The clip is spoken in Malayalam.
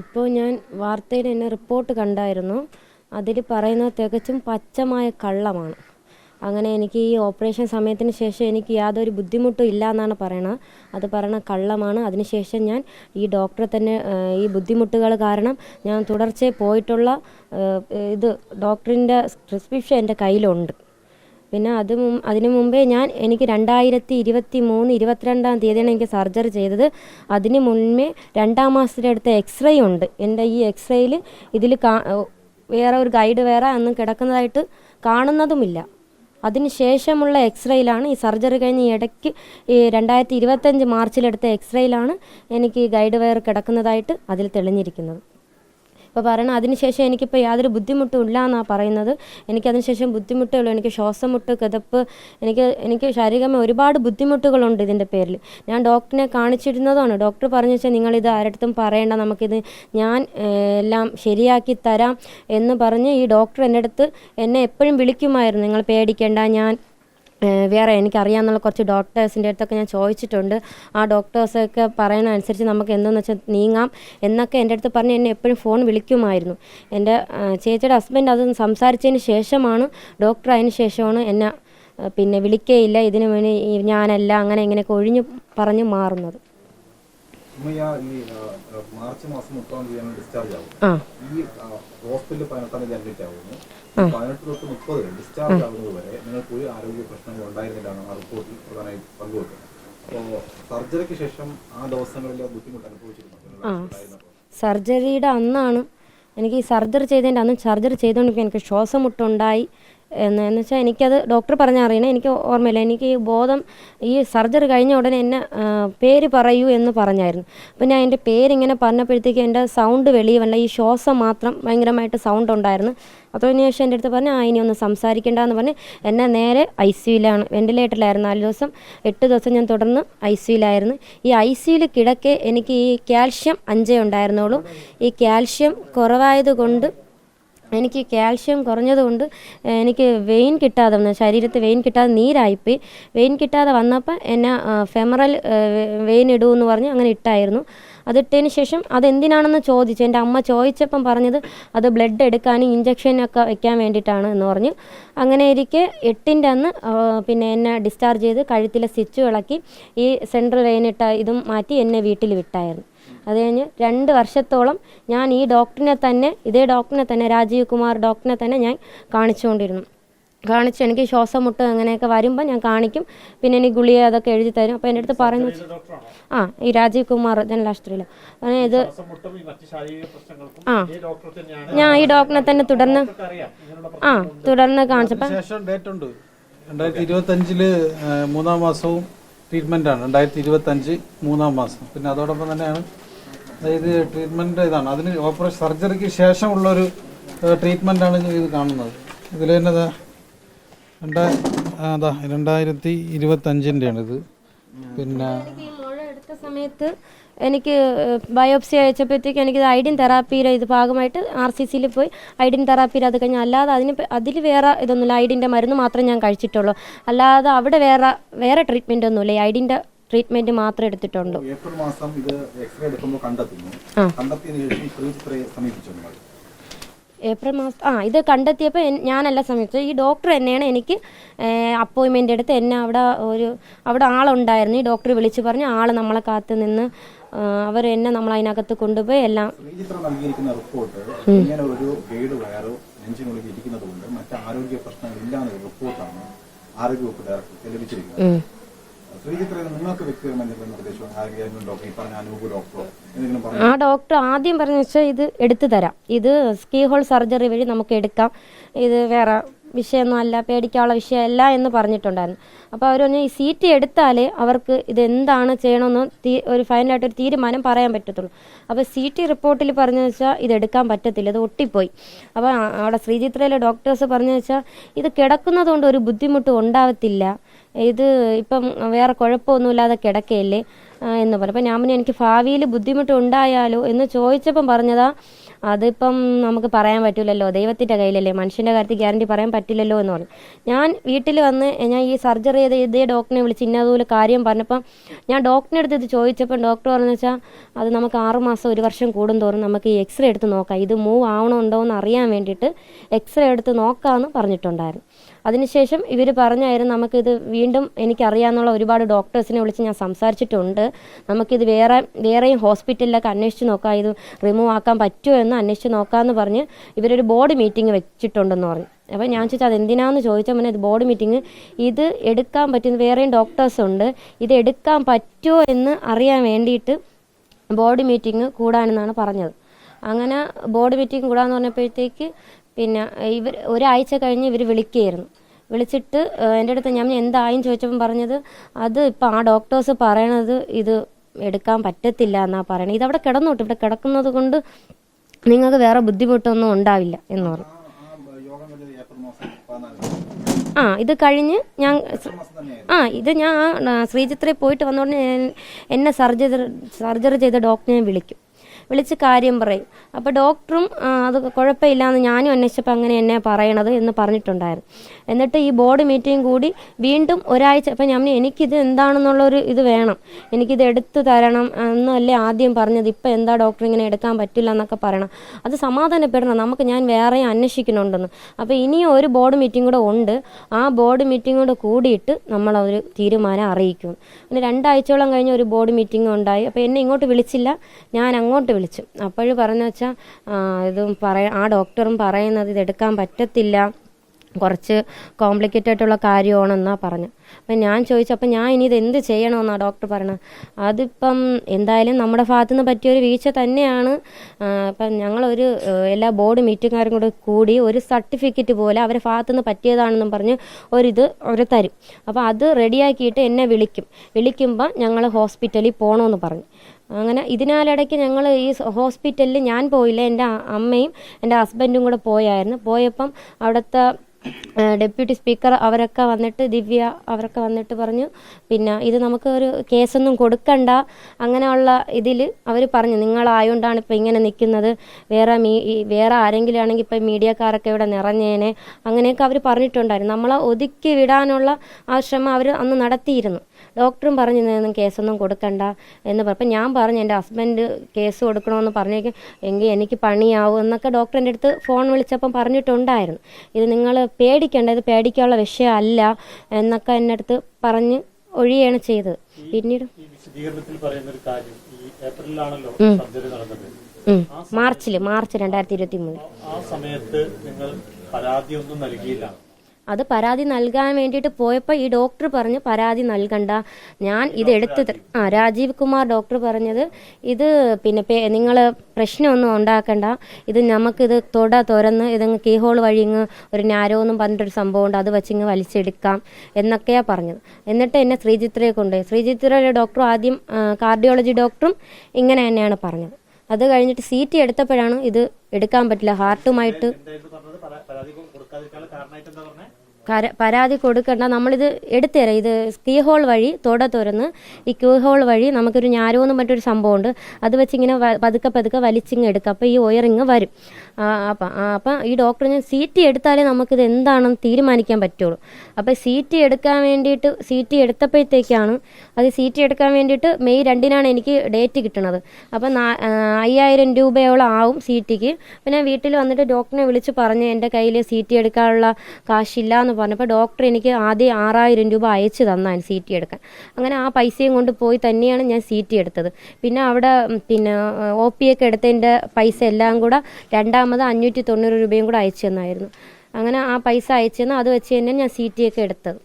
ഇപ്പോൾ ഞാൻ വാർത്തയിൽ എന്നെ റിപ്പോർട്ട് കണ്ടായിരുന്നു. അതിൽ പറയുന്നത് തികച്ചും പച്ചമായ കള്ളമാണ്. അങ്ങനെ എനിക്ക് ഈ ഓപ്പറേഷൻ സമയത്തിന് ശേഷം എനിക്ക് യാതൊരു ബുദ്ധിമുട്ടും ഇല്ല എന്നാണ് പറയണത്. അത് പറയണ കള്ളമാണ്. അതിനുശേഷം ഞാൻ ഈ ഡോക്ടറെ തന്നെ ഈ ബുദ്ധിമുട്ടുകൾ കാരണം ഞാൻ തുടർച്ചയായി പോയിട്ടുള്ള ഇത് ഡോക്ടറിന്റെ പ്രിസ്ക്രിപ്ഷൻ എന്റെ കയ്യിലുണ്ട്. പിന്നെ അത് അതിനു മുമ്പേ ഞാൻ എനിക്ക് രണ്ടായിരത്തി ഇരുപത്തി മൂന്ന് ഇരുപത്തിരണ്ടാം തീയതിയാണ് എനിക്ക് സർജറി ചെയ്തത്. അതിന് മുന്നേ രണ്ടാം മാസത്തിലെടുത്ത എക്സ്റേ ഉണ്ട്. എന്റെ ഈ എക്സ്റേയിൽ ഇതിൽ കാ വേറെ ഒരു ഗൈഡ് വേറെ ഒന്നും കിടക്കുന്നതായിട്ട് കാണുന്നതുമില്ല. അതിന് ശേഷമുള്ള എക്സ്റേയിലാണ് ഈ സർജറി കഴിഞ്ഞ് ഇടയ്ക്ക് ഈ രണ്ടായിരത്തി ഇരുപത്തഞ്ച് മാർച്ചിലെടുത്ത എക്സ്റേയിലാണ് എനിക്ക് ഈ ഗൈഡ് വയർ കിടക്കുന്നതായിട്ട് അതിൽ തെളിഞ്ഞിരിക്കുന്നത്. ഇപ്പോൾ പറയണം അതിനുശേഷം എനിക്കിപ്പോൾ യാതൊരു ബുദ്ധിമുട്ടും ഇല്ല എന്നാണ് പറയുന്നത്. എനിക്ക് അതിനുശേഷം ബുദ്ധിമുട്ടേ ഉള്ളൂ. എനിക്ക് ശ്വാസം മുട്ട് കിതപ്പ് എനിക്ക് എനിക്ക് ശാരീരികമായി ഒരുപാട് ബുദ്ധിമുട്ടുകളുണ്ട് ഇതിന്റെ പേരിൽ. ഞാൻ ഡോക്ടറിനെ കാണിച്ചിരുന്നതാണ്. ഡോക്ടർ പറഞ്ഞു വെച്ചാൽ നിങ്ങളിത് ആരടുത്തും പറയേണ്ട നമുക്കിത് ഞാൻ എല്ലാം ശരിയാക്കി തരാം എന്ന് പറഞ്ഞ് ഈ ഡോക്ടർ എന്റെ അടുത്ത് എന്നെ എപ്പോഴും വിളിക്കുമായിരുന്നു. നിങ്ങൾ പേടിക്കേണ്ട ഞാൻ വേറെ എനിക്കറിയാമെന്നുള്ള കുറച്ച് ഡോക്ടേഴ്സിന്റെ അടുത്തൊക്കെ ഞാൻ ചോദിച്ചിട്ടുണ്ട്. ആ ഡോക്ടേഴ്സൊക്കെ പറയുന്ന അനുസരിച്ച് നമുക്ക് എന്തെന്ന് വെച്ചാൽ നീങ്ങാം എന്നൊക്കെ എന്റെ അടുത്ത് പറഞ്ഞ് എന്നെ എപ്പോഴും ഫോൺ വിളിക്കുമായിരുന്നു. എന്റെ ചേച്ചിയുടെ ഹസ്ബൻഡ് അത് സംസാരിച്ചതിന് ശേഷമാണ് ഡോക്ടർ അതിന് ശേഷമാണ് എന്നെ പിന്നെ വിളിക്കേയില്ല. ഇതിനു വേണ്ടി ഞാനല്ല അങ്ങനെ ഇങ്ങനെയൊക്കെ ഒഴിഞ്ഞു പറഞ്ഞു മാറുന്നത്. മാർച്ച് മാസം മുപ്പതാം ഡിസ്ചാർജ് ആവും ഈ ആ, ഹോസ്പിറ്റലിൽ പതിനെട്ടാം തീയതി അഡ്മിറ്റ് ആവുന്നു. പതിനെട്ട് തൊട്ട് മുപ്പത് ഡിസ്ചാർജ് ആവുന്നത് വരെ നിങ്ങൾക്ക് ഒരു ആരോഗ്യ പ്രശ്നങ്ങൾ ഉണ്ടായിരുന്നില്ലാണ് ആ റിപ്പോർട്ടിൽ പ്രധാനമായി പങ്കുവെക്കുന്നത്. അപ്പോൾ സർജറിക്ക് ശേഷം ആ ദിവസങ്ങളിൽ ബുദ്ധിമുട്ട് അനുഭവിച്ചിരുന്നു? സർജറിയുടെ അന്നാണ് എനിക്ക് ഈ സർജറി ചെയ്തതിന്റെ അന്ന് സർജറി ചെയ്തുകൊണ്ടിരിക്കുക എനിക്ക് ശ്വാസം മുട്ടുണ്ടായി എന്ന് വെച്ചാൽ എനിക്കത് ഡോക്ടർ പറഞ്ഞ അറിയണേ. എനിക്ക് ഓർമ്മയില്ല. എനിക്ക് ഈ ബോധം ഈ സർജറി കഴിഞ്ഞ ഉടനെ എന്നെ പേര് പറയൂ എന്ന് പറഞ്ഞായിരുന്നു. അപ്പം ഞാൻ എന്റെ പേരിങ്ങനെ പറഞ്ഞപ്പോഴത്തേക്ക് എന്റെ സൗണ്ട് വെളിയിൽ വന്ന ഈ ശ്വാസം മാത്രം ഭയങ്കരമായിട്ട് സൗണ്ട് ഉണ്ടായിരുന്നു. അതിന് ശേഷം എന്റെ അടുത്ത് പറഞ്ഞു ആ ഇനി ഒന്ന് സംസാരിക്കേണ്ട എന്ന് പറഞ്ഞ് എന്നെ നേരെ ഐ സിയിലാണ് വെന്റിലേറ്ററിലായിരുന്നു നാല് ദിവസം എട്ട് ദിവസം ഞാൻ തുടർന്ന് ഐ സിയിലായിരുന്നു ഈ ഐ സിയിൽ കിടക്കെ എനിക്ക് ഈ കാൽഷ്യം അഞ്ചേ ഉണ്ടായിരുന്നുള്ളൂ. ഈ കാൽഷ്യം കുറവായത് കൊണ്ട് എനിക്ക് കാൽഷ്യം കുറഞ്ഞതുകൊണ്ട് എനിക്ക് വെയിൻ കിട്ടാതെ വന്നു ശരീരത്തിൽ വെയിൻ കിട്ടാതെ നീരായിപ്പോയി. വെയിൻ കിട്ടാതെ വന്നപ്പോൾ എന്നെ ഫെമറൽ വെയിൻ ഇടുമെന്ന് പറഞ്ഞ് അങ്ങനെ ഇട്ടായിരുന്നു. അതിട്ടതിന് ശേഷം അതെന്തിനാണെന്ന് ചോദിച്ചു. എന്റെ അമ്മ ചോദിച്ചപ്പം പറഞ്ഞത് അത് ബ്ലഡ് എടുക്കാനും ഇഞ്ചക്ഷനൊക്കെ വെക്കാൻ വേണ്ടിയിട്ടാണ് എന്ന് പറഞ്ഞു. അങ്ങനെ ഇരിക്കെ എട്ടിന്റെ അന്ന് പിന്നെ എന്നെ ഡിസ്ചാർജ് ചെയ്ത് കഴുത്തിലെ സ്റ്റിച്ച് ഇളക്കി ഈ സെൻട്രൽ വെയിൻ ഇട്ട ഇതും മാറ്റി എന്നെ വീട്ടിൽ വിട്ടായിരുന്നു. അത് കഴിഞ്ഞ് രണ്ട് വർഷത്തോളം ഞാൻ ഈ ഡോക്ടറിനെ തന്നെ ഇതേ ഡോക്ടറിനെ തന്നെ രാജീവ് കുമാർ ഡോക്ടറിനെ തന്നെ ഞാൻ കാണിച്ചുകൊണ്ടിരുന്നു. കാണിച്ചു എനിക്ക് ശ്വാസം മുട്ട് അങ്ങനെയൊക്കെ വരുമ്പോൾ ഞാൻ കാണിക്കും. പിന്നെ എനിക്ക് ഗുളിക അതൊക്കെ എഴുതി തരും. അപ്പോൾ എന്റെ അടുത്ത് പറയുന്നു ആ ഈ രാജീവ് കുമാർ ജനറൽ ആശുപത്രിയിൽ അങ്ങനെ ഇത് ശ്വാസമുട്ടും ഈ മറ്റ് ശാരീരിക പ്രശ്നങ്ങൾക്കും ആ. ഞാൻ ഈ ഡോക്ടറിനെ തന്നെ തുടർന്ന് അറിയാം. ഇങ്ങനെയുള്ള ആ തുടർന്ന് കാണിച്ചപ്പോൾ ശേഷം ഡേറ്റ് ഉണ്ട്. രണ്ടായിരത്തി ഇരുപത്തഞ്ചിൽ മൂന്നാം മാസവും ട്രീറ്റ്മെന്റ് ആണ് രണ്ടായിരത്തി ഇരുപത്തഞ്ച് മൂന്നാം മാസം. പിന്നെ അതോടൊപ്പം തന്നെയാണ് അതായത് ട്രീറ്റ്മെന്റ് ഇതാണ്. അതിന് ഓപ്പറേഷൻ സർജറിക്ക് ശേഷമുള്ളൊരു ആണ് ഇത് കാണുന്നത്. ഇതിൽ തന്നെ രണ്ടാ അതാ രണ്ടായിരത്തി ഇരുപത്തഞ്ചിന്റെയാണിത് പിന്നെ എടുത്ത സമയത്ത് എനിക്ക് ബയോപ്സി അയച്ചപ്പോഴത്തേക്ക് എനിക്കിത് ഐഡിൻ തെറാപ്പിയുടെ ഇത് ഭാഗമായിട്ട് ആർ സി സിയിൽ പോയി ഐഡിൻ തെറാപ്പിയിൽ അത് കഴിഞ്ഞാൽ അല്ലാതെ അതിന് അതിൽ വേറെ ഇതൊന്നുമില്ല. ഐഡിന്റെ മരുന്ന് മാത്രമേ ഞാൻ കഴിച്ചിട്ടുള്ളൂ. അല്ലാതെ അവിടെ വേറെ വേറെ ട്രീറ്റ്മെന്റ് ഒന്നുമില്ല. ഈ ഐഡിന്റെ ട്രീറ്റ്മെന്റ് മാത്രം എടുത്തിട്ടുള്ളൂ. ഏപ്രിൽ മാസം ഇത് എക്സ്റേ എടുക്കുമ്പോൾ കണ്ടെത്തുന്നു. കണ്ടെത്തിയതിനു ശേഷം ഇത്രയും സമീപിച്ചു ഏപ്രിൽ മാസം ആ ഇത് കണ്ടെത്തിയപ്പോൾ ഞാനല്ല സമീപിച്ചത്. ഈ ഡോക്ടർ തന്നെയാണ് എനിക്ക് അപ്പോയിൻമെന്റ് എടുത്ത് എന്നെ അവിടെ ഒരു അവിടെ ആളുണ്ടായിരുന്നു. ഈ ഡോക്ടർ വിളിച്ച് പറഞ്ഞ് ആൾ നമ്മളെ കാത്ത് നിന്ന് അവർ എന്നെ നമ്മൾ അതിനകത്ത് കൊണ്ടുപോയി എല്ലാം മറ്റ് ആരോഗ്യ പ്രശ്നങ്ങൾ ഇല്ലാന്നൊരു റിപ്പോർട്ടാണ് ആരോഗ്യവകുപ്പ് ഡയറക്ടർ ലഭിച്ചിരിക്കുന്നത് ആ ഡോക്ടർ ആദ്യം പറഞ്ഞു വെച്ചാൽ ഇത് എടുത്തു തരാം. ഇത് സ്കീ ഹോൾ സർജറി വഴി നമുക്ക് എടുക്കാം. ഇത് വേറെ വിഷയമൊന്നും അല്ല പേടിക്കാനുള്ള വിഷയമല്ല എന്ന് പറഞ്ഞിട്ടുണ്ടായിരുന്നു. അപ്പോൾ അവർ പറഞ്ഞു ഈ സീറ്റ് എടുത്താലേ അവർക്ക് ഇതെന്താണ് ചെയ്യണമെന്ന് തീ ഒരു ഫൈനലായിട്ട് ഒരു തീരുമാനം പറയാൻ പറ്റത്തുള്ളൂ. അപ്പോൾ സി ടി റിപ്പോർട്ടിൽ പറഞ്ഞു വെച്ചാൽ ഇത് എടുക്കാൻ പറ്റത്തില്ല ഇത് ഒട്ടിപ്പോയി. അപ്പോൾ അവിടെ ശ്രീചിത്രയിലെ ഡോക്ടേഴ്സ് പറഞ്ഞു വെച്ചാൽ ഇത് കിടക്കുന്നതുകൊണ്ട് ഒരു ബുദ്ധിമുട്ടും ഉണ്ടാവത്തില്ല. ഇത് ഇപ്പം വേറെ കുഴപ്പമൊന്നുമില്ലാതെ കിടക്കയല്ലേ? എന്ന് പറഞ്ഞു. അപ്പോൾ ഞാൻ എനിക്ക് ഭാവിയിൽ ബുദ്ധിമുട്ട് ഉണ്ടായാലോ? എന്ന് ചോദിച്ചപ്പം പറഞ്ഞതാ അതിപ്പം നമുക്ക് പറയാൻ പറ്റില്ലല്ലോ ദൈവത്തിന്റെ കയ്യിലല്ലേ? മനുഷ്യന്റെ കാര്യത്തിൽ ഗ്യാരണ്ടി പറയാൻ പറ്റില്ലല്ലോ എന്ന് പറഞ്ഞു. ഞാൻ വീട്ടിൽ വന്ന് ഞാൻ ഈ സർജറി ചെയ്ത ഇതേ ഡോക്ടറിനെ വിളിച്ച് ഇന്നതുപോലെ കാര്യം പറഞ്ഞപ്പം ഞാൻ ഡോക്ടറിന്റെ അടുത്ത് ഇത് ചോദിച്ചപ്പം ഡോക്ടർ പറഞ്ഞു വെച്ചാൽ അത് നമുക്ക് ആറുമാസം ഒരു വർഷം കൂടും തോറും നമുക്ക് ഈ എക്സ്റേ എടുത്ത് നോക്കാം. ഇത് മൂവ് ആവണമുണ്ടോ എന്ന് അറിയാൻ വേണ്ടിയിട്ട് എക്സ്റേ എടുത്ത് നോക്കാമെന്ന് പറഞ്ഞിട്ടുണ്ടായിരുന്നു. അതിനുശേഷം ഇവർ പറഞ്ഞായിരുന്നു നമുക്കിത് വീണ്ടും എനിക്കറിയാമെന്നുള്ള ഒരുപാട് ഡോക്ടേഴ്സിനെ വിളിച്ച് ഞാൻ സംസാരിച്ചിട്ടുണ്ട്. നമുക്കിത് വേറെ വേറെയും ഹോസ്പിറ്റലിലൊക്കെ അന്വേഷിച്ച് നോക്കാം. ഇത് റിമൂവ് ആക്കാൻ പറ്റുമോ എന്ന് അന്വേഷിച്ച് നോക്കാമെന്ന് പറഞ്ഞ് ഇവരൊരു ബോർഡ് മീറ്റിംഗ് വെച്ചിട്ടുണ്ടെന്ന് പറഞ്ഞു. അപ്പോൾ ഞാൻ ചോദിച്ചാൽ അതെന്തിനാന്ന് ചോദിച്ചാൽ പിന്നെ ഇത് ബോർഡ് മീറ്റിംഗ് ഇത് എടുക്കാൻ പറ്റുന്ന വേറെയും ഡോക്ടേഴ്സ് ഉണ്ട്. ഇത് എടുക്കാൻ പറ്റുമോ എന്ന് അറിയാൻ വേണ്ടിയിട്ട് ബോർഡ് മീറ്റിംഗ് കൂടാനെന്നാണ് പറഞ്ഞത്. അങ്ങനെ ബോർഡ് മീറ്റിംഗ് കൂടാന്ന് പറഞ്ഞപ്പോഴത്തേക്ക് പിന്നെ ഇവർ ഒരാഴ്ച കഴിഞ്ഞ് ഇവർ വിളിക്കുകയായിരുന്നു. വിളിച്ചിട്ട് എന്റെ അടുത്ത് ഞാൻ എന്തായും? ചോദിച്ചപ്പം പറഞ്ഞത് അത് ഇപ്പം ആ ഡോക്ടേഴ്സ് പറയണത് ഇത് എടുക്കാൻ പറ്റത്തില്ല എന്നാ പറയണത് അവിടെ കിടന്നോട്ട് ഇവിടെ കിടക്കുന്നത് കൊണ്ട് നിങ്ങൾക്ക് വേറെ ബുദ്ധിമുട്ടൊന്നും ഉണ്ടാവില്ല എന്ന് പറഞ്ഞു. ആ ഇത് കഴിഞ്ഞ് ഞാൻ ആ ഇത് ഞാൻ ശ്രീചിത്രയിൽ പോയിട്ട് വന്നോണ്ട് ഞാൻ- എന്നെ സർജറി സർജറി ചെയ്ത ഡോക്ടറെ വിളിക്കും. വിളിച്ച് കാര്യം പറയും. അപ്പോൾ ഡോക്ടറും അത് കുഴപ്പമില്ല എന്ന് ഞാനും അന്വേഷിച്ചപ്പോൾ അങ്ങനെ എന്നെ പറയണത് എന്ന് പറഞ്ഞിട്ടുണ്ടായിരുന്നു. എന്നിട്ട് ഈ ബോർഡ് മീറ്റിംഗ് കൂടി വീണ്ടും ഒരാഴ്ച അപ്പം ഞാൻ എനിക്കിത് എന്താണെന്നുള്ളൊരു ഇത് വേണം. എനിക്കിത് എടുത്തു തരണം എന്നല്ലേ ആദ്യം പറഞ്ഞത്. ഇപ്പം എന്താ ഡോക്ടർ ഇങ്ങനെ എടുക്കാൻ പറ്റില്ല എന്നൊക്കെ പറയണം. അത് സമാധാനപ്പെടണം. നമുക്ക് ഞാൻ വേറെ അന്വേഷിക്കുന്നുണ്ടെന്ന്. അപ്പോൾ ഇനിയും ഒരു ബോർഡ് മീറ്റിംഗ് കൂടെ ഉണ്ട്. ആ ബോർഡ് മീറ്റിംഗ് കൂടെ കൂടിയിട്ട് ഒരു തീരുമാനം അറിയിക്കും. പിന്നെ രണ്ടാഴ്ചയോളം കഴിഞ്ഞ് ഒരു ബോർഡ് മീറ്റിംഗ് ഉണ്ടായി. അപ്പോൾ എന്നെ ഇങ്ങോട്ട് വിളിച്ചില്ല. ഞാൻ അങ്ങോട്ട് വിളിച്ചു. അപ്പോഴും പറഞ്ഞു വെച്ചാൽ ഇതും പറയ ആ ഡോക്ടറും പറയുന്നത് ഇതെടുക്കാൻ പറ്റത്തില്ല. കുറച്ച് കോംപ്ലിക്കേറ്റഡ് ആയിട്ടുള്ള കാര്യമാണെന്നാണ് പറഞ്ഞു. അപ്പം ഞാൻ ചോദിച്ചു അപ്പം ഞാൻ ഇനി ഇത് എന്ത് ചെയ്യണമെന്നാണ് ഡോക്ടർ പറയണത് അതിപ്പം എന്തായാലും നമ്മുടെ ഭാഗത്തു നിന്ന് പറ്റിയൊരു വീഴ്ച തന്നെയാണ്. ഇപ്പം ഞങ്ങളൊരു എല്ലാ ബോർഡ് മീറ്റിംഗുകാരും കൂടെ കൂടി ഒരു സർട്ടിഫിക്കറ്റ് പോലെ അവരെ ഭാഗത്തു നിന്ന് പറ്റിയതാണെന്നും പറഞ്ഞ് ഒരിത് അവർ തരും. അപ്പോൾ അത് റെഡിയാക്കിയിട്ട് എന്നെ വിളിക്കും. വിളിക്കുമ്പോൾ ഞങ്ങൾ ഹോസ്പിറ്റലിൽ പോകണമെന്ന് പറഞ്ഞു. അങ്ങനെ ഇതിനാലിടയ്ക്ക് ഞങ്ങൾ ഈ ഹോസ്പിറ്റലിൽ ഞാൻ പോയില്ല എന്റെ അമ്മയും എന്റെ ഹസ്ബൻഡും കൂടെ പോയായിരുന്നു. പോയപ്പം അവിടുത്തെ ഡെപ്യൂട്ടി സ്പീക്കർ അവരൊക്കെ വന്നിട്ട് ദിവ്യ അവരൊക്കെ വന്നിട്ട് പറഞ്ഞു പിന്നെ ഇത് നമുക്ക് ഒരു കേസൊന്നും കൊടുക്കണ്ട. അങ്ങനെയുള്ള ഇതിൽ അവർ പറഞ്ഞു നിങ്ങളായോണ്ടാണ് ഇപ്പോൾ ഇങ്ങനെ നിൽക്കുന്നത് വേറെ മീ വേറെ ആരെങ്കിലും ആണെങ്കിൽ ഇപ്പം മീഡിയക്കാരൊക്കെ ഇവിടെ നിറഞ്ഞേനെ. അങ്ങനെയൊക്കെ അവർ പറഞ്ഞിട്ടുണ്ടായിരുന്നു. നമ്മളെ ഒതുക്കി വിടാനുള്ള ആ ശ്രമം അവർ അന്ന് നടത്തിയിരുന്നു. ഡോക്ടറും പറഞ്ഞു നിന്നും കേസൊന്നും കൊടുക്കണ്ട എന്ന് പറഞ്ഞു. ഞാൻ പറഞ്ഞു എന്റെ ഹസ്ബൻഡ് കേസ് കൊടുക്കണമെന്ന് പറഞ്ഞേക്കും എങ്കിൽ എനിക്ക് പണിയാവും എന്നൊക്കെ ഡോക്ടർ എന്റെ അടുത്ത് ഫോൺ വിളിച്ചപ്പം പറഞ്ഞിട്ടുണ്ടായിരുന്നു. ഇത് നിങ്ങൾ പേടിക്കേണ്ട ഇത് പേടിക്കാനുള്ള വിഷയമല്ല എന്നൊക്കെ എന്റെ അടുത്ത് പറഞ്ഞ് ഒഴിയാണ് ചെയ്തത്. പിന്നീട് മാർച്ചിൽ മാർച്ച് രണ്ടായിരത്തി ഇരുപത്തി മൂന്ന് ആ സമയത്ത് നിങ്ങൾ പരാതിയൊന്നും നൽകിയില്ല. അത് പരാതി നൽകാൻ വേണ്ടിയിട്ട് പോയപ്പോൾ ഈ ഡോക്ടർ പറഞ്ഞു പരാതി നൽകണ്ട. ഞാൻ ഇത് എടുത്ത് ആ രാജീവ് കുമാർ ഡോക്ടർ പറഞ്ഞത് ഇത് പിന്നെ നിങ്ങൾ പ്രശ്നമൊന്നും ഉണ്ടാക്കണ്ട. ഇത് നമുക്കിത് തൊട തുറന്ന് ഇതങ്ങ് കീഹോൾ വഴി ഇങ്ങ് ഒരു നാരോ എന്നും പറഞ്ഞിട്ടൊരു സംഭവമുണ്ട്. അത് വെച്ചിങ്ങ് വലിച്ചെടുക്കാം. എന്നൊക്കെയാ പറഞ്ഞത്. എന്നിട്ട് എന്നെ ശ്രീചിത്രയെ കൊണ്ടുപോയി. ശ്രീചിത്രയുടെ ഡോക്ടർ ആദ്യം കാർഡിയോളജി ഡോക്ടറും ഇങ്ങനെ തന്നെയാണ് പറഞ്ഞത്. അത് കഴിഞ്ഞിട്ട് സി ടി എടുത്തപ്പോഴാണ് ഇത് എടുക്കാൻ പറ്റില്ല. ഹാർട്ടുമായിട്ട് കാരണമായിട്ട് എന്താ പറഞ്ഞത് കര- പരാതി കൊടുക്കേണ്ട. നമ്മളിത് എടുത്തുതരാം. ഇത് കീ ഹോൾ വഴി തൊട തുറന്ന് ഈ ക്യൂ ഹോൾ വഴി നമുക്കൊരു ഞാരോ മറ്റൊരു സംഭവം സംഭവമുണ്ട്. അത് വെച്ച് ഇങ്ങനെ പതുക്കെ പതുക്കെ വലിച്ചിങ്ങ് എടുക്കുക അപ്പോൾ ഈ ഒയറിങ് വരും. അപ്പം അപ്പം ഈ ഡോക്ടർ ഞാൻ സി ടി എടുത്താലേ നമുക്കിത് എന്താണെന്ന് തീരുമാനിക്കാൻ പറ്റുള്ളൂ. അപ്പോൾ സി ടി എടുക്കാൻ വേണ്ടിയിട്ട് സി ടി എടുത്തപ്പോഴത്തേക്കാണ് അത് സി ടി എടുക്കാൻ വേണ്ടിയിട്ട് മെയ് രണ്ടിനാണ് എനിക്ക് ഡേറ്റ് കിട്ടുന്നത് അപ്പം ആ, അയ്യായിരം രൂപയോളം ആവും സി ടിക്ക് പിന്നെ വീട്ടിൽ വന്നിട്ട് ഡോക്ടറിനെ വിളിച്ച് പറഞ്ഞ് എന്റെ കയ്യിൽ സി ടി എടുക്കാനുള്ള കാശില്ല എന്ന് പറഞ്ഞപ്പോൾ ഡോക്ടർ എനിക്ക് ആദ്യം ആറായിരം രൂപ അയച്ചു തന്നാണ് സി ടി എടുക്കാൻ. അങ്ങനെ ആ പൈസയും കൊണ്ട് പോയി തന്നെയാണ് ഞാൻ സി ടി എടുത്തത്. പിന്നെ അവിടെ പിന്നെ ഒ പി ഒക്കെ എടുത്തതിന്റെ പൈസ എല്ലാം കൂടെ രണ്ടാമത് അഞ്ഞൂറ്റി തൊണ്ണൂറ് രൂപയും കൂടെ അയച്ചു തന്നായിരുന്നു. അങ്ങനെ ആ പൈസ അയച്ചു തന്നാൽ അത് വെച്ച് തന്നെ ഞാൻ സി ടി ഒക്കെ എടുത്തത്.